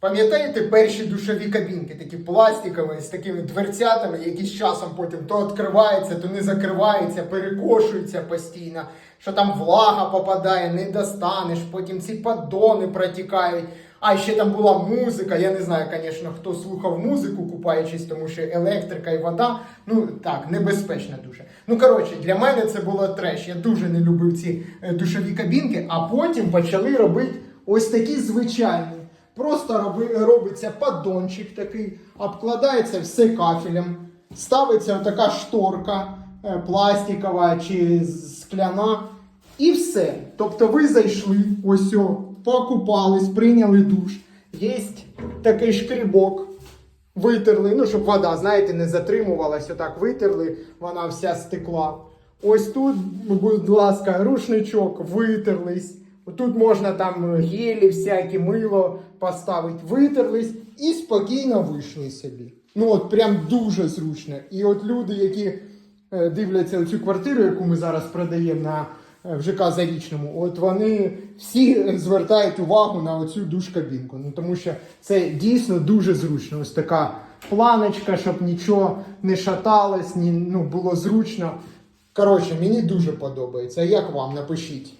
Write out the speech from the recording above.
Пам'ятаєте перші душові кабінки, такі пластикові, з такими дверцятами, які з часом потім то відкривається, то не закривається, перекошується постійно, що там влага попадає, не достанеш, потім ці поддони протікають. А ще там була музика. Я не знаю, звісно, хто слухав музику, купаючись, тому що електрика і вода, ну так, небезпечно дуже. Ну коротше, для мене це було треш. Я дуже не любив ці е, душові кабінки, а потім почали робити ось такі звичайні. Просто роби, робиться поддончик такий, обкладається все кафелем, ставиться така шторка е, пластикова чи скляна, і все. Тобто ви зайшли, ось о, покупались, прийняли душ. Є такий шкрібок, витерли, ну, щоб вода, знаєте, не затримувалась, отак витерли, вона вся стекла. Ось тут, будь ласка, рушничок, витерлись. Тут можна там гелі, всякі мило поставити, витерлись і спокійно вийшли собі. Ну от прям дуже зручно. І от люди, які е, дивляться цю квартиру, яку ми зараз продаємо на е, в ЖК Зарічному, от вони всі звертають увагу на оцю душ-кабінку. Ну тому що це дійсно дуже зручно. Ось така планочка, щоб нічого не шаталось, ні, ну було зручно. Коротше, мені дуже подобається. Як вам? Напишіть.